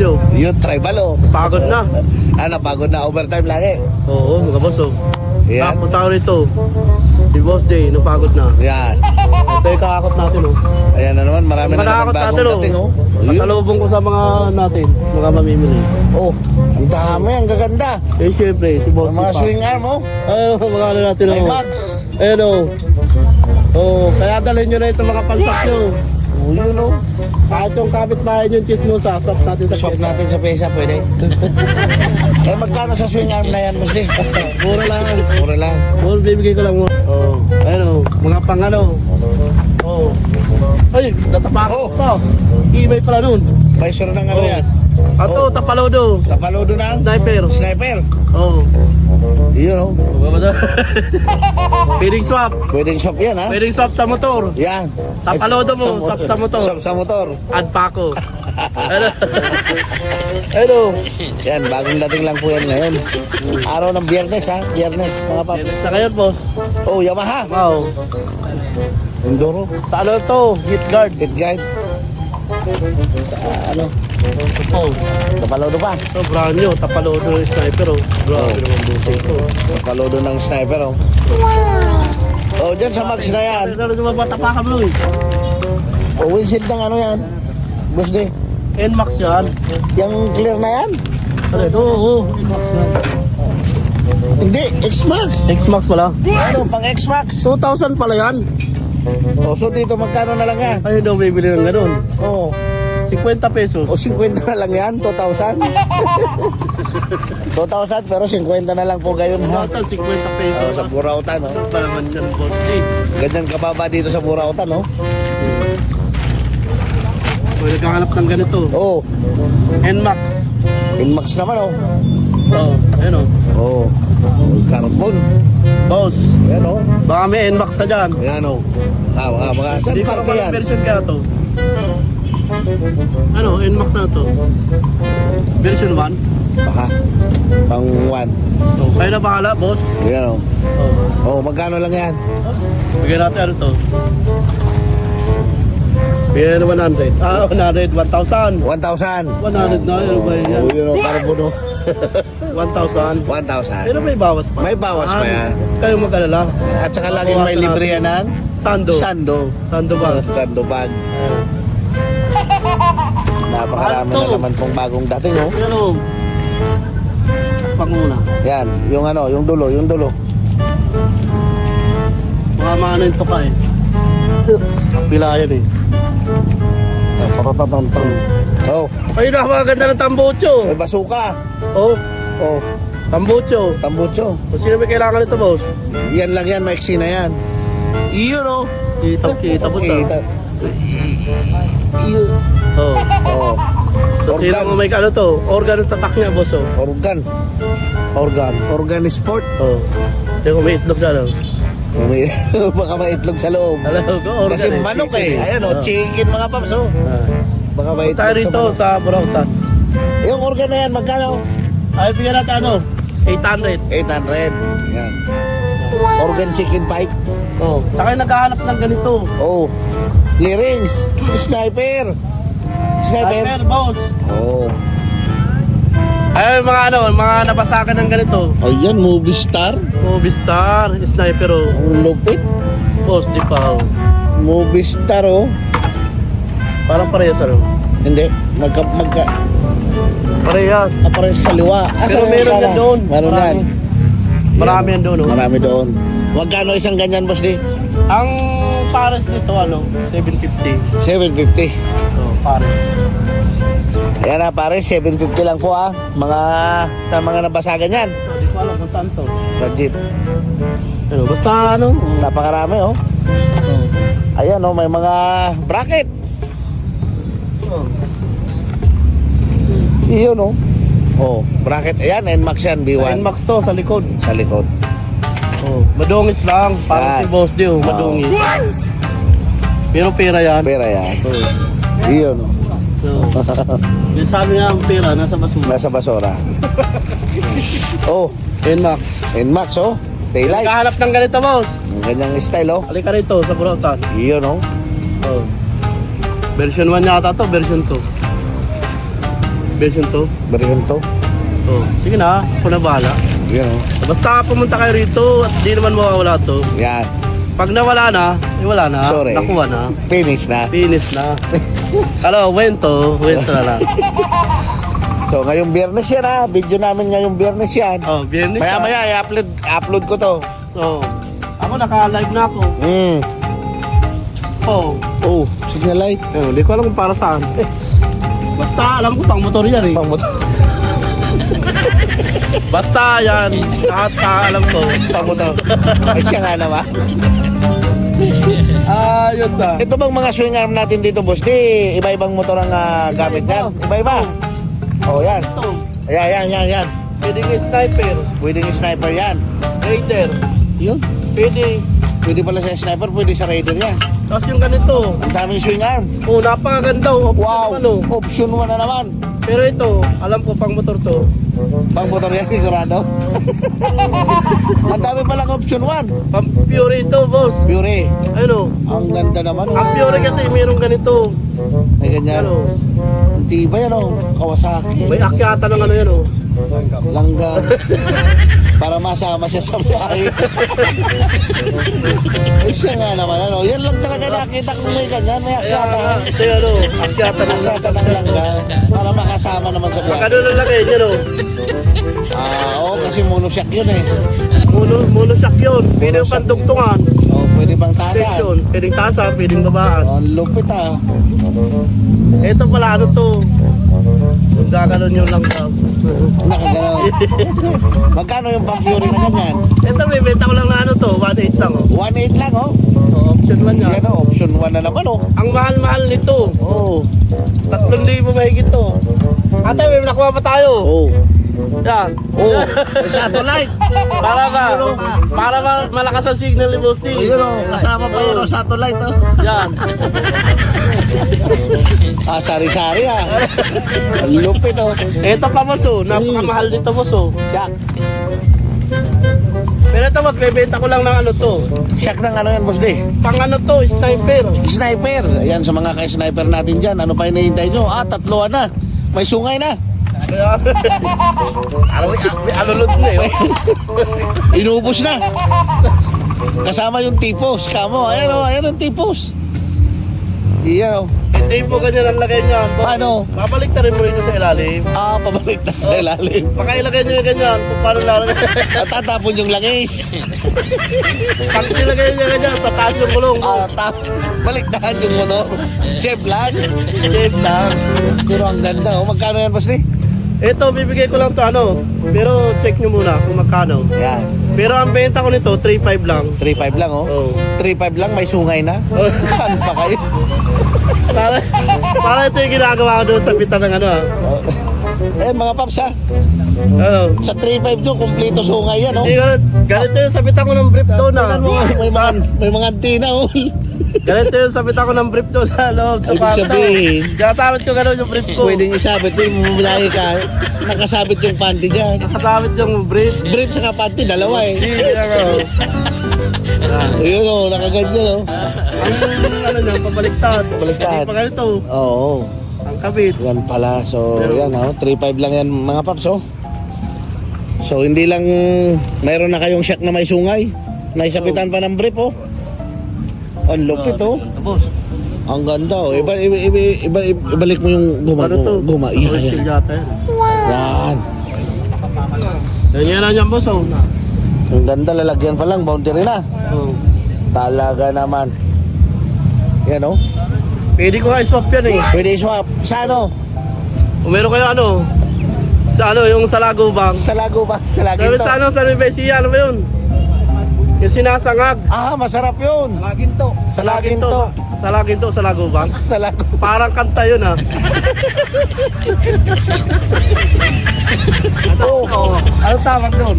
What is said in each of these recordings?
Joe. Yun, tribal oh. Pagod na. Ano, pagod na overtime lagi. Oo, mga boss oh. Yan. Tapos tao rito. Si Boss Day, napagod na. Yan. Ito yung kakakot natin oh. Ayan na naman, marami na naman bagong natin oh. dating oh. Ayun. Masalubong ko sa mga natin, mga mamimili. Oh, ang dami, ang gaganda. Eh syempre, si Boss Ang mga swing arm oh. Ay, mga ano natin oh. mags. Ayun oh. Oh, kaya dalhin nyo na ito mga pansak nyo. Oh, yun oh. Kahit yung kapitbahay nyo, chismosa, swap natin sa Swap natin sa pesa, pwede. eh, magkano sa swing arm na yan, Musli? Mura lang. Mura lang. Mura, bibigay ko lang mo. Oh, ayun oh. Mga pang ano. Oh. Ay, natapak Oh. pa. Ibay pala nun. Visor ng ano Oh. yan? Ato, Oh. tapalodo. Tapalodo ng Sniper. sniper. Oh. Yun oh. Pwedeng swap. Pwedeng swap yan ha. Pwedeng swap sa motor. Yan. Tapalodo mo, Sa- swap sa motor. Swap sa motor. Add pa ako. Ano? Ano? Yan, bagong dating lang po yan ngayon. Araw ng biyernes ha. Biyernes, mga pap. Sa ngayon, boss. Oh, Yamaha. Wow. Enduro. Sa ano to? Hit guard. Hit guide. Sa ano? Oh. Tapalodo pa. So, brand new. Tapalodo yung sniper, oh. Grabe Oh. naman buti ko. Tapalodo ng sniper oh. Oh, dyan sa max na yan. Ano naman ba tapakan mo, eh? Oh, windshield ng ano yan. D. NMAX yan. Yung clear na yan? Ano? Oo, oo. NMAX yan. Hindi, X-Max. X-Max pala. Ano, pang X-Max. 2,000 pala yan. Oh, so dito magkano na lang yan? Ay, daw bibili ng ganun. Oh, 50 pesos. o 50 na lang yan, 2,000. 2,000 pero 50 na lang po gayon ha. Total 50 Oh, pesos. sa Burautan, no? Ano ba naman yan, boss? Eh, Ganyan kababa dito sa Burautan, no? kung nagkakalap ng ganito. Oh, NMAX. Inmax naman, oh. Oo, oh, ayun oh. Oh, carbon. Boss, Ayan, oh. baka may NMAX ka dyan. Ayan, oh. Ah, mga, mga, saan Hindi ko parke pa yan? version kaya to. Ano, NMAX na to? Version 1? Baka, pang 1. Oh, kayo na bahala, boss. Ayan, oh. Oh. Oh, magkano lang yan? Bigyan natin ano to. Bigyan na 100. Ah, 100, 1,000. 1,000. 100 na, ano ba yan? Oh, yun, carbon, oh. 1,000. 1,000. Pero may bawas pa. May bawas pa Ah, yan. Kayo mag-alala. At saka laging may libre yan ng Sando. sando. Sando ba? Sando bag. Ayan. Napakarami na naman pong bagong dating, oh. Pero, panguna. Yan, yung ano, yung dulo, yung dulo. Baka maano yung tuka eh. Pila yan eh. Oh, Ayun na, mga ganda ng tambucho. may basuka. Oh, Oh, tambucho. tambucho. O sino may kailangan nito, boss? Yan lang yan, maiksi na yan. Iyon, oh. Kita, kita, boss ah. Kita. Iyon. Oh. Oh, So, Organ. mo may ano to? Organ ang tatak niya, boss oh. organ. Organ. Organ sport. Oh. Ko may itlog siya, no? May, baka may itlog sa loob. Alam ko, organ Kasi eh. manok eh. Ayan, oh, chicken mga paps, oh. Ah. Baka may itlog sa rito manok. sa Burautan. Yung organ na yan, magkano? Ay, bigyan natin ano? 800. 800. Yan. Organ chicken pipe. Oh. Saka naghahanap ng ganito. Oh. Clearings. Sniper. Sniper. Sniper, boss. Oh. Ay, mga ano, mga nabasakan ng ganito. Ayan, movie star. Movie star, sniper oh. Ang lupit. Boss, di pa oh. Movie star, oh. Parang parehas ano. Hindi. Magka, magka, Parehas. apares sa liwa. Ah, Pero sa meron yan na. doon. Meron yan. Marami. Yan doon oh. Marami doon. Magkano isang ganyan, boss di? Ang pares nito ano, 750. 750. Oh, pares. Ayan na, pare. 750 lang po, ah. Mga, sa mga nabasagan yan. So, di ko alam kung saan to. Legit. Ano, basta ano. Napakarami, oh. Oh. Ayan, oh. May mga bracket. Oh. Iyon, oh. Oh, bracket. Ayan, NMAX yan, B1. Nmax to sa likod. Sa likod. Oh. Madungis lang. Parang si Boss Dio, madungis. Pero pera yan. Pera yan. Oh. Iyon, oh. So, yung sabi nga ang pera, nasa basura. Nasa basura. oh, Nmax. NMAX, oh. Taillight. Nakahanap ng ganito, boss. Ang ganyang style, oh. Halika rito sa Burautan. Iyon, oh. Oh. Version 1 yata to, version 2. version 2. Version to. Oh, sige na, ako na bahala. Yan o. Basta pumunta kayo rito at di naman mawawala to. Yan. Pag nawala na, eh wala na. Sorry. Nakuha na. Finish na. Finish na. Ano, wento. Wento na lang. So, ngayong biyernes yan ha. Video namin ngayong biyernes yan. Oh, biyernes Maya maya, i-upload, upload ko to. Oh. Ako naka-live na ako. Hmm. Oh. Oh, signal light. Eh, Hindi ko alam kung para saan. Basta alam ko pang motor yan eh. Pang motor. Basta yan. Lahat ka alam ko. Pang motor. Ay, siya nga naman. Ayos ah. Ito bang mga swing arm natin dito, boss? Di, iba-ibang motor ang ah, gamit yan. Iba-iba. Oh, yan. Ito. Ayan, yan, yan, yan. Pwede nga sniper. Pwedeng sniper yan. Raider. Yun. Pwede. Pwede pala sa sniper, pwede sa raider yan. Tapos yung ganito. Ang daming swing arm. Oh, napakaganda. Oh, Wow. Ano. Option 1 na naman. Pero ito, alam ko pang motor to. Pang motor yan, sigurado. Ang dami palang option 1. Pang Fury ito, boss. Fury. Ano? Ang ganda naman. Ang Oh. Fury kasi mayroong ganito. May ganyan. Ano? Ang tibay, ano? Kawasaki. May akyata ng ano yan, oh. Langga. Para masama siya sa biyahe. Ay, siya nga naman, ano? Yan lang talaga nakita kung may ganyan. May akyata. ito yung ano, akyata ng Akyata ng langga. Para makasama naman sa biyahe. ano lang lagay niya, no? Ah, oo, kasi monoshock yun eh. Mono, monoshock yun. Pwede yung pantugtungan. Oh, pwede bang tasan. Section. Pwedeng tasa, pwedeng babaan. Oh, ang lupit ah. Ito pala, ano to? Gaganon yung langkap. Nakagalaw. Magkano yung pang Fury na ganyan? Ito, may benta ko lang na ano to, 1.8 lang, oh. 1.8 lang oh. Oh, option 1 Yan yan. oh, option 1 na naman oh. Ang mahal-mahal nito. Oh. 3,000 mahigit to. Ate, may nakuha pa tayo. Oh. Yan. Oh. May satellite. Para ba? Para ba malakas ang signal ni Boss T? Ayun oh, kasama pa yun oh, satellite oh. Yan. Ah, sari-sari ah. Ang lupit oh. Ito pa boss oh. Napakamahal nito boss oh. Shock. Pero ito boss, bebenta ko lang ng ano to. Shock ng ano yan, boss D? Pang ano to, sniper. Sniper. Ayan sa mga kay-sniper natin dyan. Ano pa hinihintay nyo? Ah, tatloan na. May sungay na. Kaya, ano, alulod na eh. Inubos na. Kasama yung tipos. Kamo, ayan o, ayan ang tipos. Iyan o. Hindi po ganyan ang lagay niya. Paano? Babalik na rin mo ito sa ilalim. Ah, pabalik na sa ilalim. Baka ilagay niyo yung ganyan kung paano lalagay. At tatapon yung langis. Pag nilagay niyo ganyan sa taas yung gulong. Ah, tap. Baliktahan yung motor. Chef lang. Safe lang. Pero ang ganda oh. Magkano yan, D? Ito, bibigay ko lang to ano. Pero check nyo muna kung magkano. Yan. Pero ang benta ko nito, 3.5 lang. 3.5 lang oh. Oh. 3.5 lang, may sungay na. Saan pa kayo? Para, para ito yung ginagawa ko doon sa pita ng ano ah. Oh. Eh, mga paps ha. Ano? Sa 3.5 doon, kumpleto sungay yan oh. Hindi ganito, ganito yung sabitan ko ng brief doon ah. Tingnan mo, may mga, may mga antina oh. Ganito yung sabitan ko ng brief doon sa loob sa Ibig kwarto. sabihin- sabit ko gano'n yung brief ko. Pwedeng isabit mo, bumulaki ka, nakasabit yung panty dyan. Nakasabit yung brief. Brief sa panty, dalawa eh. Hindi. Ah. Ayun o, nakaganyan o. Ang ano niya, pabaliktad. Baliktad. Hindi pa ganito. Oo, Ang kabit. yan pala. So, Pero- yan o, 3.5 lang yan mga paps o. So, hindi lang mayroon na kayong shock na may sungay. May sapitan pa ng brief o. Ang lupit o. Tapos, Ang ganda o. Iba, iba, iba, iba, ibalik mo yung guma. ano to? Guma, iya, Original yan. yata yan. Yan. Yan yan lang yan, boss. Oh. Ang ganda, lalagyan pa lang. Boundary na. Oh. Talaga naman. Yan o. Pwede ko nga i-swap yan eh. Pwede swap. Sa ano? Kung meron kayo ano, sa ano, yung sa Lago Bank. Sa lago ba? Sa to. sa ano, sa Nubesia, ano ba yun? Yung sinasangag. Ah, masarap yun. Laginto. Sa Laginto. Sa Laginto, sa lago. Parang kanta yun ah. Oo. Ano tawag doon?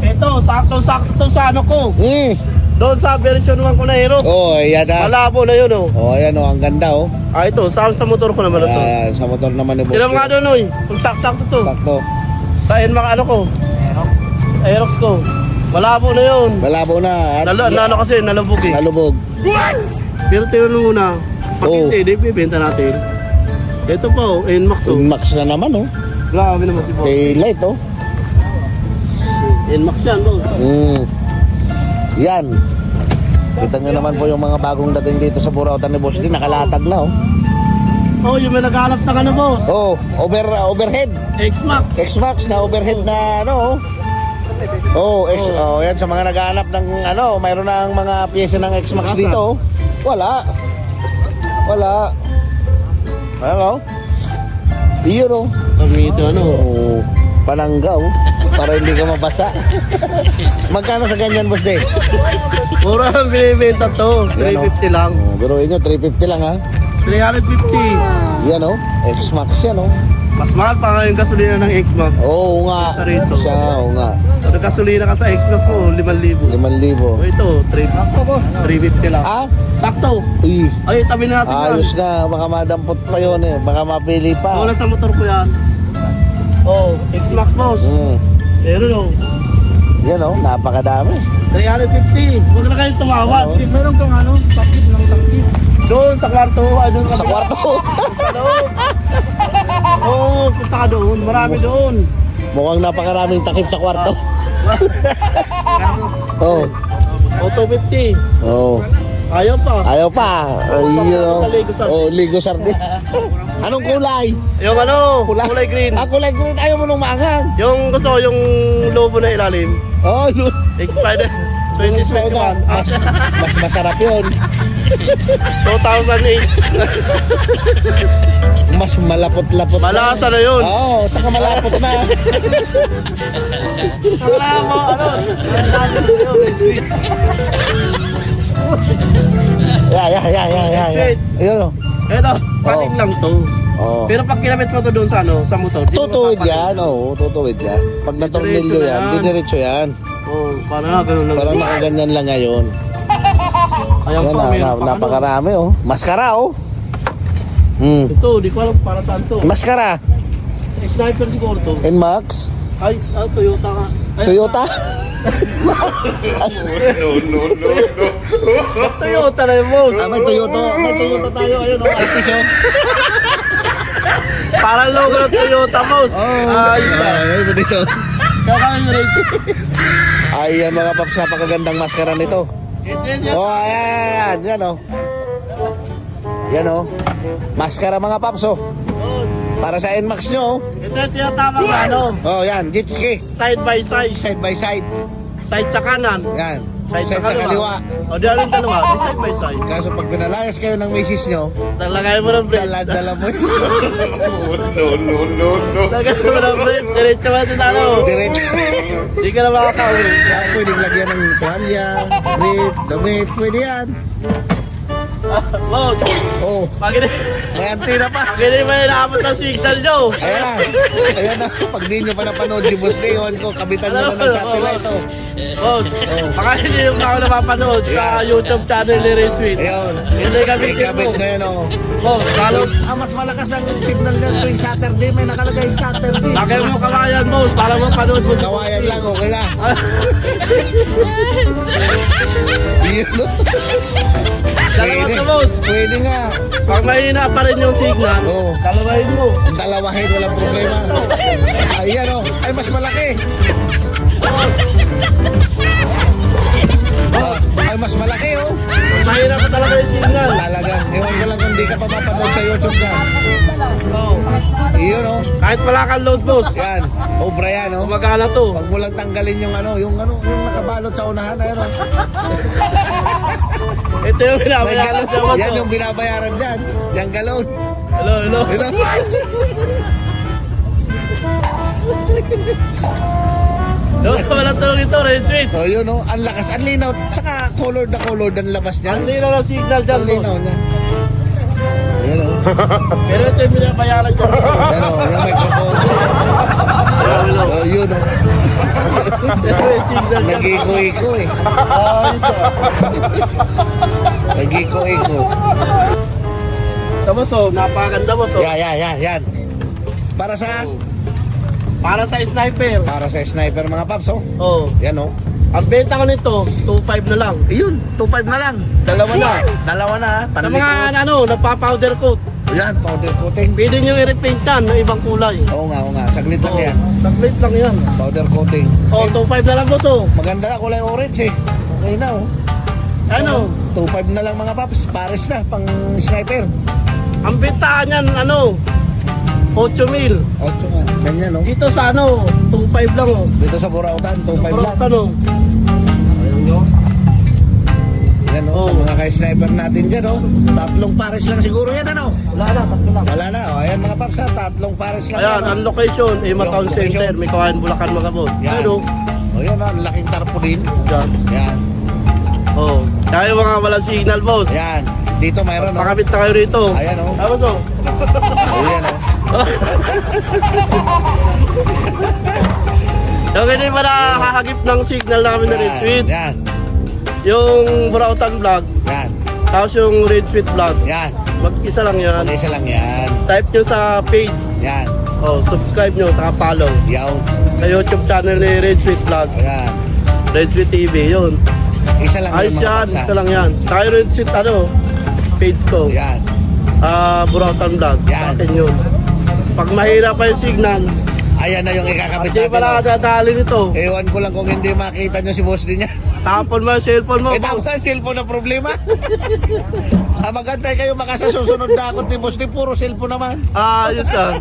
Ito, sakto-sakto sa ano ko. Mm. Doon sa version 1 ko na hero. Oh, ayan na. Malabo na yun oh. Oh, ayan oh, ang ganda oh. Ah, ito, sa, sa motor ko naman ito. Ayan, sa motor naman ni Boss. Tinan mo nga doon, oy. Kung sakto to. Sakto. Sa mga ano ko. Aerox ko. Malabo na yun. Malabo na. At Nalo, nalo kasi, nalubog eh. Nalubog. Pero tinan mo muna. Pag Oo. hindi, di bibenta natin. Ito po, NMAX oh. Max na naman oh. Grabe naman si boss. Taillight oh. NMAX yan, boss. Mm. Yan. Kita nyo naman po yung mga bagong dating dito sa Burautan ni Boss D. Nakalatag na oh. Oh, yung may naghanap na ka na, boss. Oh, over, overhead. X-Max. X-Max na overhead na ano oh. Oh, X, oh, yan sa mga naghahanap ng ano, mayroon na ang mga pyesa ng X-Max dito. oh. Wala. Wala. Ano? Iyon oh. Kami ito, ano. Oh, pananggaw para hindi ka mabasa. Magkano sa ganyan, boss de? Mura lang binibenta to. Yan, oh. 350 lang. Oh, pero inyo 350 lang ha. 350. Yan oh, X-Max yan oh. Mas mahal pa nga yung gasolina ng X-Max. Oo nga. Sa rito. Siya, oo nga. Kung naggasolina ka sa X-Max mo, 5,000. 5,000. O ito, 350 lang. Ah? Sakto. Uy, Ay, tabi na natin ayos na. Baka madampot pa yun eh. Baka mapili pa. Wala sa motor ko yan. Oh, X-Max boss. Mm. Meron oh. Yan oh, napakadami. 350. Huwag na kayong tumawad. Oo. Meron kang ano, takip ng takip. Doon sa kwarto, ay doon Sa kwarto. Sa loob. Oo, oh, punta ka doon. Marami doon. Mukhang napakaraming takip sa kwarto. Oo. O, 250. Oh. Ayaw pa. Ayaw pa. Ay, yun oh. Sa Lego Sardin. Oh, Ligo Sardin. Anong kulay? Yung ano, kulay, green. Ah, kulay green. Ayaw mo nung maangang. Yung gusto ko, yung lobo na ilalim. Oh, yun. Expired 2021. Ah, Mas, mas masarap yun. 2008. Mas malapot-lapot. Malasa na yun. Oo, oh, taka malapot na. Wala mo, ano? Yeah, yeah, yeah, yeah, yeah. yeah. Yun oh. Ito, pating lang to. Oh. Pero pag kinamit mo to doon sa ano, sa motor, di mo Tutuwid yan, oo, tutuwid yan. Pag natornilyo Diretso na yan, yan. didiretso yan. Oo, parang na, ganun lang. Parang nakaganyan lang ngayon. Ayan Yan pa, na, na, pa ano. napakarami oh. Maskara oh. Hmm. Ito, di ko alam para saan to. Maskara. Sniper siguro to. Nmax. Ay, ah, Toyota nga. Ay, Toyota. Toyota na yung boss. Ah, may Toyota. May Toyota tayo. Ayun oh, artist oh. Parang logo ng Toyota, boss. Oh, Ayos ah. Ay, ay, dito. Saka yung race. Ayan mga paps, napakagandang maskara nito. Oh, ayan, yan oh. Yan oh. Maskara mga paps oh. Oh, Para sa Nmax nyo oh. Ito yung tinatawag na ano, Oh, yan, jet ski. side by side. Side by side. Side sa kanan. Yan. Side, Side sa kaliwa. O, di alin dalawa. Di side by side. Kaso pag pinalayas kayo ng misis nyo, Talagay mo ng brake. dala-dala mo yun. Talagay mo ng brake. Diretso ba sa ano? Diretso. Di ka na makakauwi. Kaya pwedeng lagyan ng tuwalya, brief, damit, pwede yan. Boss, Oh, pag may antena pa. pag hindi mo inaabot ng signal nyo. Ayan na. Ayan na. Pag di nyo pa napanood si Boss Leon ko, kabitan nyo na ng satellite oh. Boss, baka hindi yung ako napapanood sa YouTube channel ni Red Sweet. Ayun. Hindi kami May kabit mo. na yan oh. Boss, lalo, Ah, mas malakas ang signal dyan tuwing Saturday. May nakalagay Saturday. lagay mo kawayan, boss, para mapanood mo. Kawayan lang, okay na. Yun? Dalawa Pwede. boss. Pwede nga. Pag mahina pa rin yung signal, Oo. dalawahin mo. Ang dalawahin, walang problema. Ayan oh. Ay, mas malaki. Ah, ay, mas malaki oh. Mahina pa talaga yung signal. Talagang, ewan ko lang kung di ka pa mapanood sa YouTube na. Iyon oh. Kahit wala kang load, boss. Yan. Obra yan oh. Gumagana to. Pag mo lang tanggalin yung ano, yung ano, yung nakabalot sa unahan, ayun oh. Ito yung binabayaran naman Yan to. yung binabayaran dyan. Yung galon. Hello, hello. Oh. Doon ka wala tulong ito, Red Sweet. So yun oh, ang lakas, ang linaw. Tsaka colored na colored ang labas niya. Ang linaw ng signal dyan, Ang boss. linaw niya. Pero ito yung binabayaran dyan. Yan oh, yung microphone. Oh, yun signal dyan. Nag-iko-iko eh. Ayos ah. Nag-iko-iko. Tapos oh, napakaganda boss oh. Yan, yan, yan, yan. Para sa Para sa sniper. para sa sniper mga paps oh. Oh. Yan oh. Ang benta ko nito, 2.5 na lang. Ayun, 2.5 na lang. Dalawa na. Dalawa na ha. Sa mga ano, nagpa-powder coat. Ayan, powder coating. Pwede nyo i-repaint yan ng ibang kulay. Oo nga, oo nga. Saglit lang Oo, yan. Saglit lang yan. Powder coating. Oh, 2.5 na lang boss oh. Maganda na kulay orange eh. Okay na oh. Ano? 2.5 na lang mga paps. Pares na, pang sniper. Ang bintahan yan, ano? 8 mil. 8 nga. Ganyan oh. Dito sa ano, 2.5 lang oh. Dito sa Burautan, 2.5 lang. Purok ano. Yan oh. Sa mga kay-sniper natin dyan oh. Tatlong pares lang siguro yan ano. Wala na, tatlo lang. Wala na oh. Ayan mga paps ha. Tatlong pares lang. Ayan, yan, oh. ang location, Ima Yung Town location. Center, may kawain Bulacan mga boss. Yan. Ano? Oh, yan oh. Laking tarpaulin. Yan. Yan. Oh. Yung mga walang signal boss. Yan. Dito mayroon oh. Pakabit na kayo rito. Ayan oh. Tapos oh. Oh, yan oh. Yung hindi pa nakahagip ng signal namin na Yan. Sweet. Yan. Yung Burautan Vlog, Yan. tapos yung Red Sweet Vlog. Yan. Mag-isa lang yan. Mag-isa lang yan. Type nyo sa page. Yan. Oh, subscribe nyo, saka follow. Yaw. Sa YouTube channel ni Red Sweet Vlog. Ayan. Red Sweet TV, yun. Isa lang Ayos yan, ha? isa lang yan. Yung Red Sweet, ano, page ko. Yan. Ah, Burautan Vlog. Sa Yan. akin yun. Pag mahirap pa yung signal, Ayan na yung ikakabit hindi natin. pala oh. dadali nito. Ewan ko lang kung hindi makita nyo si boss din niya. Tapon mo yung cellphone mo. Eh, tama ang cellphone na problema. ah, magantay kayo makasasusunod na akot ni boss din. Puro cellphone naman. Ah, yun sir.